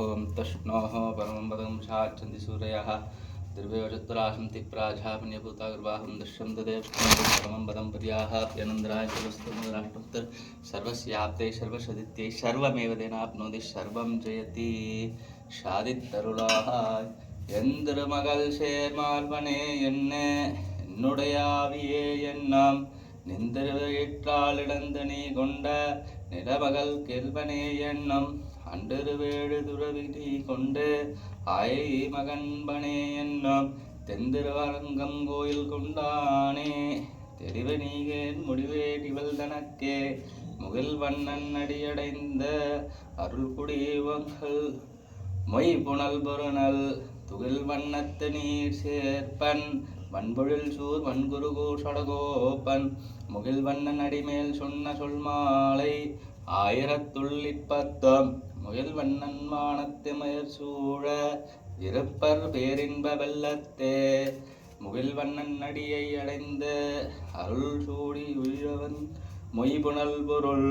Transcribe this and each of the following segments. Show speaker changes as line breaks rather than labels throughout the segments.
ओम तष्णोः परमं पदं शाच्छन्ति सूरयः दिव्योचत्तराशन्ति प्राझापन्यभूता गर्भाहं दश्यं तदेव परमं पदं पर्याहाप्यनन्दराय सर्वस्तुराष्ट्रोत्तर सर्वस्याप्ते सर्वसदित्यै सर्वमेव तेनाप्नोति सर्वं जयति சாதித்தருளாய் எந்திருமகள் சேர்மால்வனே என்ன என்னுடைய ஆவியே எண்ணாம் நீ கொண்ட நிலமகள் கெல்வனே எண்ணம் அண்டிருவேழு துறவிதி கொண்டு ஆயை மகன்பனே எண்ணம் தெந்திருவரங்கம் கோயில் கொண்டானே. தெரிவு நீகேன் முடிவேடிவள் தனக்கே முகில் வண்ணன் அடியடைந்த அருள்குடிவங்கள் மொய் புனல் பொருணல் துகில் வண்ணத்து நீர் சேர்ப்பன் வன்பொழில் சூர் வன்குருகூ சடகோப்பன் முகில் வண்ணன் அடிமேல் சொன்ன சொல் மாலை ஆயிரத்துள் முகில் வண்ணன் வானத்து மயர் சூழ இருப்பர் பேரின்ப வெள்ளத்தே முகில் வண்ணன் அடியை அடைந்த அருள் சூடி உயிரவன் மொய்புணல் பொருள்.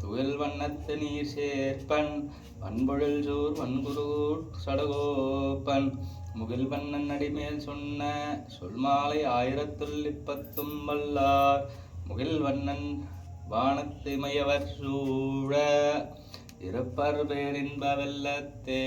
துகில் வண்ணத்து நீர் சேர்ப்பன். வன்பொழில் சூர் வன்குரு சடகோப்பன். முகில் வண்ணன் அடிமேல் சொன்ன சொல்மாலை ஆயிரத்துள்ளிப்பத்தும் வல்லார். முகில் வண்ணன் வானத்திமையவர் சூழ. இருப்பர் பேரின்பவெல்லத்தே